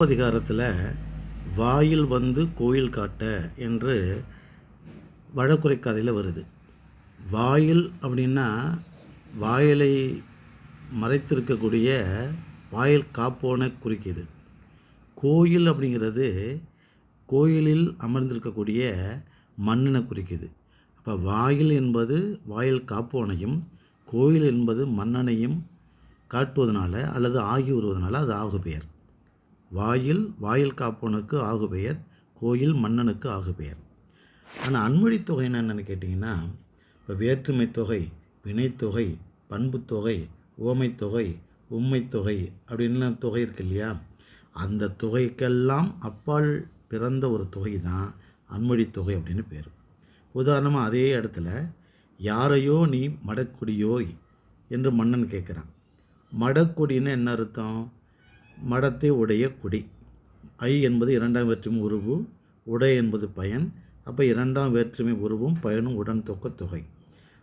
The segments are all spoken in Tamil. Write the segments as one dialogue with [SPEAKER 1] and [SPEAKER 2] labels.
[SPEAKER 1] அதிகாரத்தில் வாயில் வந்து கோயில் காட்ட என்று வழக்குரை கதையில் வருது. வாயில் அப்படின்னா வாயிலை மறைத்திருக்கக்கூடிய வாயில் காப்போனை குறிக்கிது கோயில் அப்படிங்கிறது கோயிலில் அமர்ந்திருக்கக்கூடிய மன்னனை குறிக்கிது அப்போ வாயில் என்பது வாயில் காப்போனையும் கோயில் என்பது மன்னனையும் காட்டுவதனால அல்லது ஆகி வருவதனால அது ஆகு பெயர் வாயில் வாயில் காப்பனுக்கு ஆகு பெயர் கோயில் மன்னனுக்கு ஆகு பெயர். ஆனால் அன்மொழி தொகை என்னென்னு கேட்டிங்கன்னா இப்போ வேற்றுமை தொகை வினைத்தொகை பண்புத்தொகை ஓமைத்தொகை உண்மைத்தொகை அப்படின்லாம் தொகை இருக்கு இல்லையா? அந்த தொகைக்கெல்லாம் அப்பால் பிறந்த ஒரு தொகை தான் அன்மொழி தொகை அப்படின்னு பேர். உதாரணமாக அதே இடத்துல யாரையோ நீ மடக்குடியோய் என்று மன்னன் கேட்குறான் மடக்குடின்னு என்ன அர்த்தம்? மடத்தை உடைய குடி. ஐ என்பது இரண்டாம் வேற்றுமை உருவு உடை என்பது பயன். அப்போ இரண்டாம் வேற்றுமை உருவும் பயனும் உடன் தொக்க தொகை.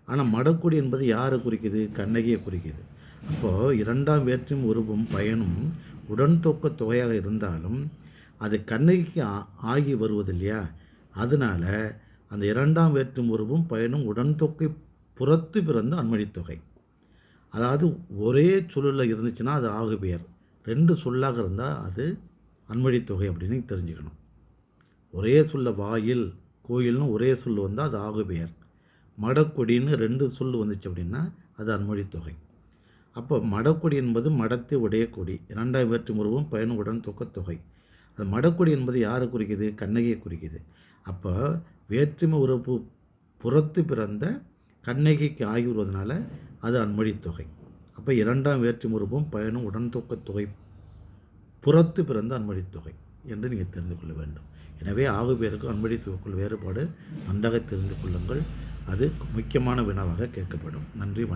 [SPEAKER 1] ஆனால் மடக்குடி என்பது யாரை குறிக்குது? கண்ணகியை குறிக்குது. அப்போது இரண்டாம் வேற்றுமை உருவும் பயனும் உடன் தொக்க தொகையாக இருந்தாலும் அது கண்ணகிக்கு ஆ- ஆகி வருவது இல்லையா அதனால் அந்த இரண்டாம் வேற்றும் உருவும் பயனும் உடன் தொகை புறத்து பிறந்த அன்மொழித் தொகை. அதாவது ஒரே சுழலில் இருந்துச்சுன்னா அது ஆகுபெயர். ரெண்டு சொல்லாக இருந்தால் அது அன்மொழி தொகை அப்படின்னு தெரிஞ்சுக்கணும். ஒரே சொல்ல வாயில் கோயில்னு ஒரே சொல் வந்தால் அது ஆகுபெயர் மடக்கொடின்னு ரெண்டு சொல் வந்துச்சு அப்படின்னா அது அன்மொழி தொகை. அப்போ மடக்கொடி என்பது மடத்தை உடைய கொடி. இரண்டாம் வேற்று முருவும் பயனுடன் தொக்கத் தொகை. அது மடக்கொடி என்பது யாரை குறிக்குது? கண்ணகியை குறிக்குது. அப்போ வேற்றுமை உறவு புறத்து பிறந்த கண்ணகிக்கு ஆகி வருவதனால அது அன்மொழி தொகை. அப்போ இரண்டாம் வேற்று முருகம் பயனும் உடன்தொக்க தொகை புறத்து பிறந்த அன்மொழி தொகை என்று நீங்கள் தெரிந்து கொள்ள வேண்டும். எனவே ஆகு பேருக்கு அன்படி தொகுக்குள் வேறுபாடு நன்றாக தெரிந்து கொள்ளுங்கள். அது முக்கியமான வினாவாக கேட்கப்படும். நன்றி வணக்கம்.